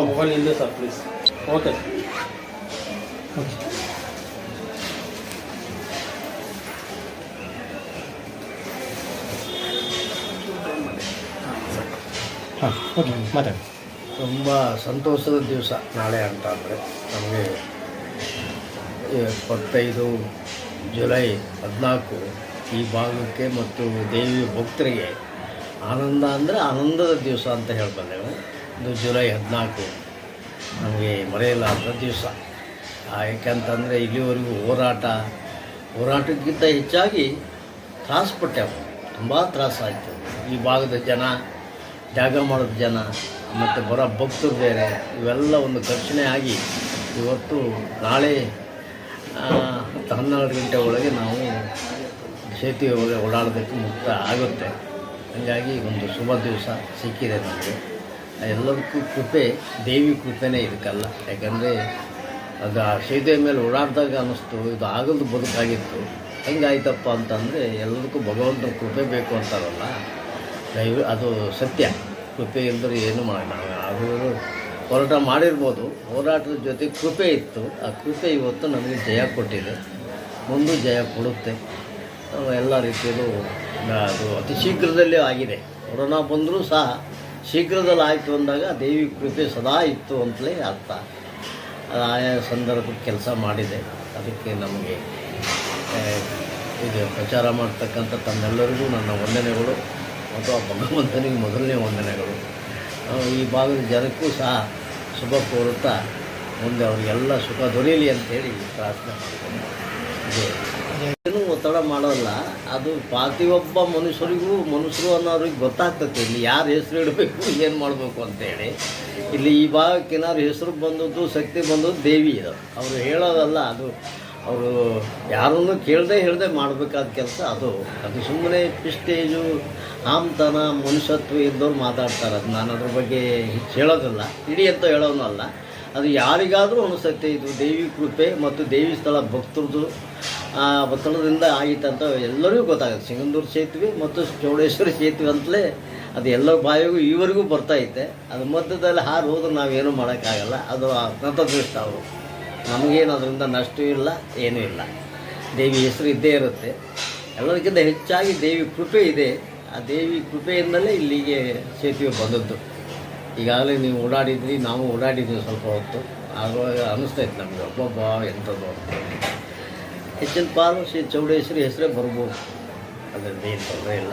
Mobile ಇಲ್ಲೇ sir please okay okay ಹಾಂ okay ಮಾತಾಡಿ. ತುಂಬ ಸಂತೋಷದ ದಿವಸ ನಾಳೆ ಅಂತ ಅಂದರೆ. ನಮಗೆ ಇಪ್ಪತ್ತೈದು ಜುಲೈ ಹದಿನಾಲ್ಕು ಈ ಭಾಗಕ್ಕೆ ಮತ್ತು ದೇವಿ ಭಕ್ತರಿಗೆ ಆನಂದ ಅಂದರೆ ಆನಂದದ ದಿವಸ ಅಂತ ಹೇಳ್ಬಲ್ಲೆವು ಇದು ಜುಲೈ ಹದಿನಾಲ್ಕು. ನಮಗೆ ಮರೆಯಲಾರದ ದಿವಸ. ಯಾಕೆಂತಂದರೆ ಇಲ್ಲಿವರೆಗೂ ಹೋರಾಟ, ಹೋರಾಟಕ್ಕಿಂತ ಹೆಚ್ಚಾಗಿ ತ್ರಾಸಪಟ್ಟೆವು ತುಂಬ ತ್ರಾಸಾಯಿತು ಈ ಭಾಗದ ಜನ, ಜಾಗ ಮಾಡೋದು ಜನ, ಮತ್ತು ಬರೋ ಭಕ್ತರು ಬೇರೆ, ಇವೆಲ್ಲ ಒಂದು ಘರ್ಷಣೆ ಆಗಿ ಇವತ್ತು ನಾಳೆ ಹತ್ತು ಹನ್ನೆರಡು ಗಂಟೆ ಒಳಗೆ ನಾವು ಸೇತುವೆ ಒಳಗೆ ಓಡಾಡೋದಕ್ಕೆ ಮುಕ್ತ ಆಗುತ್ತೆ. ಹಾಗಾಗಿ ಒಂದು ಶುಭ ದಿವಸ ಸಿಕ್ಕಿದೆ ನಮಗೆ. ಎಲ್ಲದಕ್ಕೂ ಕೃಪೆ, ದೇವಿ ಕೃಪೆನೇ ಇದಕ್ಕಲ್ಲ. ಯಾಕಂದರೆ ಅದು ಆ ಸೀತೆ ಮೇಲೆ ಓಡಾಡಿದಾಗ ಅನ್ನಿಸ್ತು, ಇದು ಆಗಲ್ದು ಬದುಕಾಗಿತ್ತು. ಹೆಂಗಾಯ್ತಪ್ಪ ಅಂತಂದರೆ ಎಲ್ಲದಕ್ಕೂ ಭಗವಂತನ ಕೃಪೆ ಬೇಕು ಅಂತಾರಲ್ಲ. ದಯವಿ ಅದು ಸತ್ಯ. ಕೃಪೆ ಇಲ್ಲದ್ರೆ ಏನು ಮಾಡಿ ನಾವು ಆದರೂ ಹೋರಾಟ ಮಾಡಿರ್ಬೋದು. ಹೋರಾಟದ ಜೊತೆ ಕೃಪೆ ಇತ್ತು. ಆ ಕೃಪೆ ಇವತ್ತು ನಮಗೆ ಜಯ ಕೊಟ್ಟಿದೆ. ಮುಂದೂ ಜಯ ಕೊಡುತ್ತೆ. ಎಲ್ಲ ರೀತಿಯಲ್ಲೂ ಅದು. ಅತಿ ಶೀಘ್ರದಲ್ಲೇ ಆಗಿದೆ. ಕೊರೋನಾ ಬಂದರೂ ಸಹ ಶೀಘ್ರದಲ್ಲಿ ಆಯಿತು ಅಂದಾಗ ದೇವಿ ಕೃಪೆ ಸದಾ ಇತ್ತು ಅಂತಲೇ ಅರ್ಥ. ಅದು ಆಯಾ ಸಂದರ್ಭಕ್ಕೆ ಕೆಲಸ ಮಾಡಿದೆ. ಅದಕ್ಕೆ ನಮಗೆ ಇದು ಪ್ರಚಾರ ಮಾಡ್ತಕ್ಕಂಥ ತಮ್ಮೆಲ್ಲರಿಗೂ ನನ್ನ ವಂದನೆಗಳು ಮತ್ತು ಆ ಭಗವಂತನಿಗೆ ಮೊದಲನೇ ವಂದನೆಗಳು. ಈ ಭಾಗದ ಜನಕ್ಕೂ ಸಹ ಶುಭ ಕೋರುತ್ತಾ ಮುಂದೆ ಅವರಿಗೆಲ್ಲ ಸುಖ ದೊರೆಯಲಿ ಅಂತೇಳಿ ಪ್ರಾರ್ಥನೆ ಮಾಡ್ತೀನಿ. ಒತ್ತಡ ಮಾಡೋಲ್ಲ. ಅದು ಪ್ರತಿಯೊಬ್ಬ ಮನುಷ್ಯರಿಗೂ ಮನುಷ್ಯರು ಅನ್ನೋರಿಗೆ ಗೊತ್ತಾಗ್ತದೆ ಇಲ್ಲಿ ಯಾರು ಹೆಸರು ಇಡಬೇಕು, ಏನು ಮಾಡಬೇಕು ಅಂತೇಳಿ ಇಲ್ಲಿ ಈ ಭಾಗಕ್ಕೆ ಏನಾದ್ರು ಹೆಸರು ಬಂದದ್ದು, ಶಕ್ತಿ ಬಂದದ್ದು ದೇವಿ ಇದು. ಅವರು ಹೇಳೋದಲ್ಲ ಅದು, ಅವರು ಯಾರನ್ನು ಕೇಳದೆ ಹೇಳದೆ ಮಾಡಬೇಕಾದ ಕೆಲಸ ಅದು. ಅದು ಸುಮ್ಮನೆ ಪಿಸ್ಟೇಜು ಆಮ್ತನ, ಮನುಷ್ಯತ್ವ ಇದ್ದವ್ರು ಮಾತಾಡ್ತಾರೆ. ಅದು ನಾನು ಅದ್ರ ಬಗ್ಗೆ ಹೇಳೋದಿಲ್ಲ, ಇಡಿ ಅಂತ ಹೇಳೋನು ಅಲ್ಲ. ಅದು ಯಾರಿಗಾದರೂ ಅನಿಸುತ್ತೆ ಇದು ದೇವಿ ಕೃಪೆ ಮತ್ತು ದೇವಿ ಸ್ಥಳ ಭಕ್ತರದು ಆ ಒತ್ತಡದಿಂದ ಆಯಿತಂತ ಎಲ್ಲರಿಗೂ ಗೊತ್ತಾಗುತ್ತೆ. ಸಿಂಗಂದೂರು ಸೇತುವೆ ಮತ್ತು ಚೌಡೇಶ್ವರಿ ಸೇತುವೆ ಅಂತಲೇ ಅದು ಎಲ್ಲ ಬಾಯಿಗೂ ಈವರೆಗೂ ಬರ್ತಾಯಿತ್ತೆ ಅದು ಮಧ್ಯದಲ್ಲಿ ಹಾರು ಹೋದ್ರೆ ನಾವೇನು ಮಾಡೋಕ್ಕಾಗಲ್ಲ. ಅದು ದೃಷ್ಟ ಅವರು. ನಮಗೇನು ಅದರಿಂದ ನಷ್ಟ ಇಲ್ಲ, ಏನೂ ಇಲ್ಲ. ದೇವಿ ಹೆಸರು ಇದ್ದೇ ಇರುತ್ತೆ. ಎಲ್ಲದಕ್ಕಿಂತ ಹೆಚ್ಚಾಗಿ ದೇವಿ ಕೃಪೆ ಇದೆ. ಆ ದೇವಿ ಕೃಪೆಯಿಂದಲೇ ಇಲ್ಲಿಗೆ ಸೇತುವೆ ಬಂದದ್ದು. ಈಗಾಗಲೇ ನೀವು ಓಡಾಡಿದ್ರಿ, ನಾವು ಓಡಾಡಿದ್ವಿ ಸ್ವಲ್ಪ ಹೊತ್ತು. ಆಗುವಾಗ ಅನ್ನಿಸ್ತೈತೆ ನಮಗೆ ಒಬ್ಬೊಬ್ಬ ಎಂಥದ್ದು? ಹೆಚ್ಚಿನ ಪಾಲು ಶ್ರೀ ಚೌಡೇಶ್ವರಿ ಹೆಸರೇ ಬರ್ಬೋದು. ಅದರಿಂದ ಏನು ತೊಂದರೆ ಇಲ್ಲ.